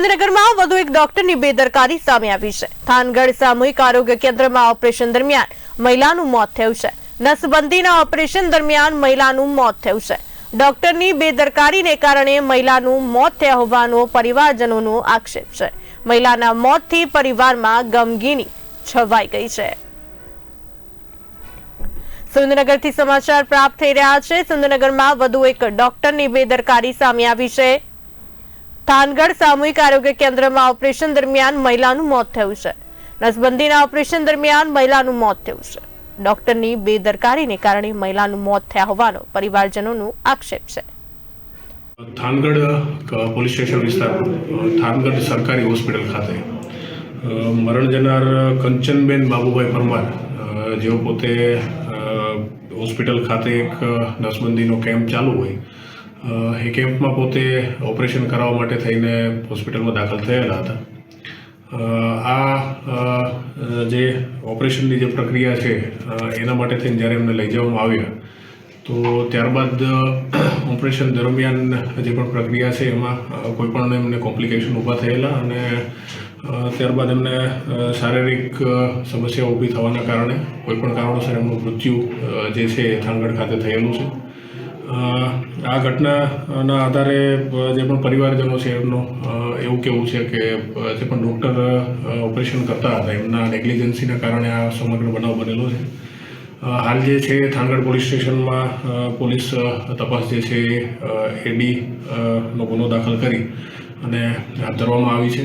સુરેન્દ્રનગરમાં વધુ એક ડોક્ટરની બેદરકારી સામે આવી છે. થાનગઢ સામૂહિક આરોગ્ય કેન્દ્રમાં ઓપરેશન દરમિયાન મહિલાનું મોત થયું છે. નસબંધીના ઓપરેશન દરમિયાન મહિલાનું મોત થયું છે. ડોક્ટરની બેદરકારીને કારણે મહિલાનું મોત થયા હોવાનો પરિવારજનોનો આક્ષેપ છે. મહિલાના મોતથી પરિવારમાં ગમગીની છવાઈ ગઈ છે. સુરેન્દ્રનગરથી સમાચાર પ્રાપ્ત થઈ રહ્યા છે. સુરેન્દ્રનગરમાં વધુ એક ડોક્ટરની બેદરકારી સામે આવી છે. થાનગઢ સામૂહિક આરોગ્ય કેન્દ્રમાં ઓપરેશન દરમિયાન મહિલાનું મોત થયું છે. નસબંધીના ઓપરેશન દરમિયાન મહિલાનું મોત થયું છે. ડોક્ટરની બેદરકારીને કારણે મહિલાનું મોત થયા હોવાનો પરિવારજનોનો આક્ષેપ છે. થાનગઢ પોલીસ સ્ટેશન વિસ્તાર થાનગઢ સરકારી હોસ્પિટલ ખાતે મરણ જનાર કંચનબેન બાબુભાઈ પરમાર જેઓ પોતે હોસ્પિટલ ખાતે એક નસબંધીનો કેમ્પ ચાલુ હોય એ કેમ્પમાં પોતે ઓપરેશન કરાવવા માટે થઈને હોસ્પિટલમાં દાખલ થયેલા હતા. આ જે ઓપરેશનની જે પ્રક્રિયા છે એના માટે થઈને જ્યારે એમને લઈ જવામાં આવ્યા, તો ત્યારબાદ ઓપરેશન દરમિયાન જે પણ પ્રક્રિયા છે એમાં કોઈ પણ એમને કોમ્પ્લિકેશન ઊભા થયેલા અને ત્યારબાદ એમને શારીરિક સમસ્યા ઊભી થવાના કારણે કોઈ પણ કારણોસર એમનું મૃત્યુ જે છે એ થાનગઢ ખાતે થયેલું છે. આ ઘટનાના આધારે જે પણ પરિવારજનો છે એમનું એવું કેવું છે કે જે પણ ડૉક્ટર ઓપરેશન કરતા હતા, એમના નેગ્લિજન્સીના કારણે આ સમગ્ર બનાવ બનેલો છે. હાલ જે છે થાનગઢ પોલીસ સ્ટેશનમાં પોલીસ તપાસ જે છે એડી નો ગુનો દાખલ કરી અને હાથ ધરવામાં આવી છે.